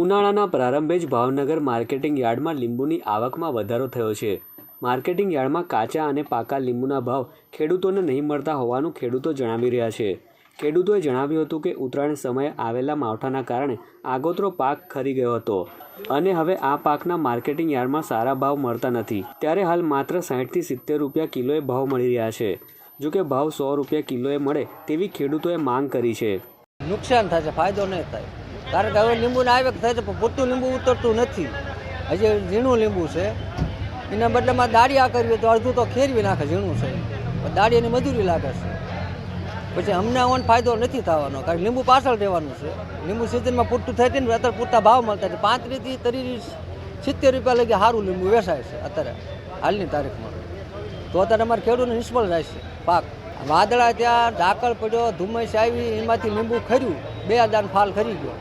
ઉનાળાના પ્રારંભે જ ભાવનગર માર્કેટિંગ યાર્ડમાં લીંબુની આવકમાં વધારો થયો છે. માર્કેટિંગ યાર્ડમાં કાચા અને પાકા લીંબુના ભાવ ખેડૂતોને નહીં મળતા હોવાનું ખેડૂતો જણાવી રહ્યા છે. ખેડૂતોએ જણાવ્યું હતું કે ઉત્તરાયણ સમયે આવેલા માવઠાના કારણે આગોતરો પાક ખરી ગયો હતો અને હવે આ પાકના માર્કેટિંગ યાર્ડમાં સારા ભાવ મળતા નથી. ત્યારે હાલ માત્ર સાહીઠથી સિત્તેર રૂપિયા કિલોએ ભાવ મળી રહ્યા છે. જો કે ભાવ સો રૂપિયા કિલોએ મળે તેવી ખેડૂતોએ માંગ કરી છે. નુકસાન થાય છે, ફાયદો નહીં થાય. કારણ કે હવે લીંબુના આવક થાય છે પણ પૂરતું લીંબુ ઉતરતું નથી. હજી ઝીણું લીંબુ છે. એના બદલામાં દાળિયા કરવી તો અડધું તો ખેરવી નાખે, ઝીણું છે. દાળિયાની મજૂરી લાગે છે. પછી અમને આવવાનો ફાયદો નથી થવાનો, કારણ લીંબુ પાછળ રહેવાનું છે. લીંબુ સિઝનમાં પૂરતું થાય ને અત્યારે પૂરતા ભાવ મળતા છે. પાંત્રીસથી ત્રીસ સિત્તેર રૂપિયા લગી સારું લીંબુ વેચાય છે અત્યારે, હાલની તારીખમાં. તો અત્યારે અમારે ખેડૂતને નિષ્ફળ જાય પાક. વાદળા ત્યાં ઝાકળ પડ્યો, ધુમ્મસ આવી, એમાંથી લીંબુ ખર્યું. બે હજાર ફાલ ખરી ગયો.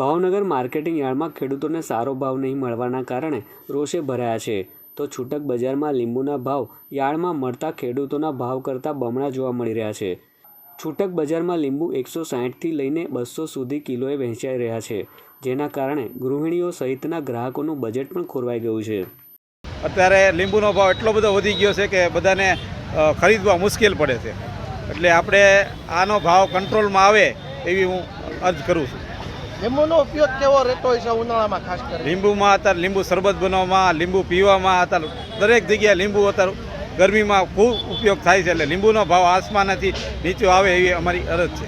ભાવનગર માર્કેટિંગ યાર્ડમાં ખેડૂતોને સારો ભાવ નહીં મળવાના કારણે રોષે ભરાયા છે. તો છૂટક બજારમાં લીંબુના ભાવ યાર્ડમાં મળતા ખેડૂતોના ભાવ કરતાં બમણા જોવા મળી રહ્યા છે. છૂટક બજારમાં લીંબુ એકસો સાહીઠથી લઈને બસો સુધી કિલોએ વહેંચાઈ રહ્યા છે, જેના કારણે ગૃહિણીઓ સહિતના ગ્રાહકોનું બજેટ પણ ખોરવાઈ ગયું છે. અત્યારે લીંબુનો ભાવ એટલો બધો વધી ગયો છે કે બધાને ખરીદવા મુશ્કેલ પડે છે. એટલે આપણે આનો ભાવ કંટ્રોલમાં આવે એવી હું અર્જ કરું છું. લીંબુનો ઉપયોગ કેવો રહેતો હોય છે ઉનાળામાં ખાસ કરીને? લીંબુમાં અત્યારે લીંબુ શરબત બનાવવામાં, લીંબુ પીવામાં, અત્યારે દરેક જગ્યાએ લીંબુ અત્યારે ગરમીમાં ખૂબ ઉપયોગ થાય છે એટલે લીંબુનો ભાવ આસમાનથી નીચો આવે એવી અમારી અરજ છે.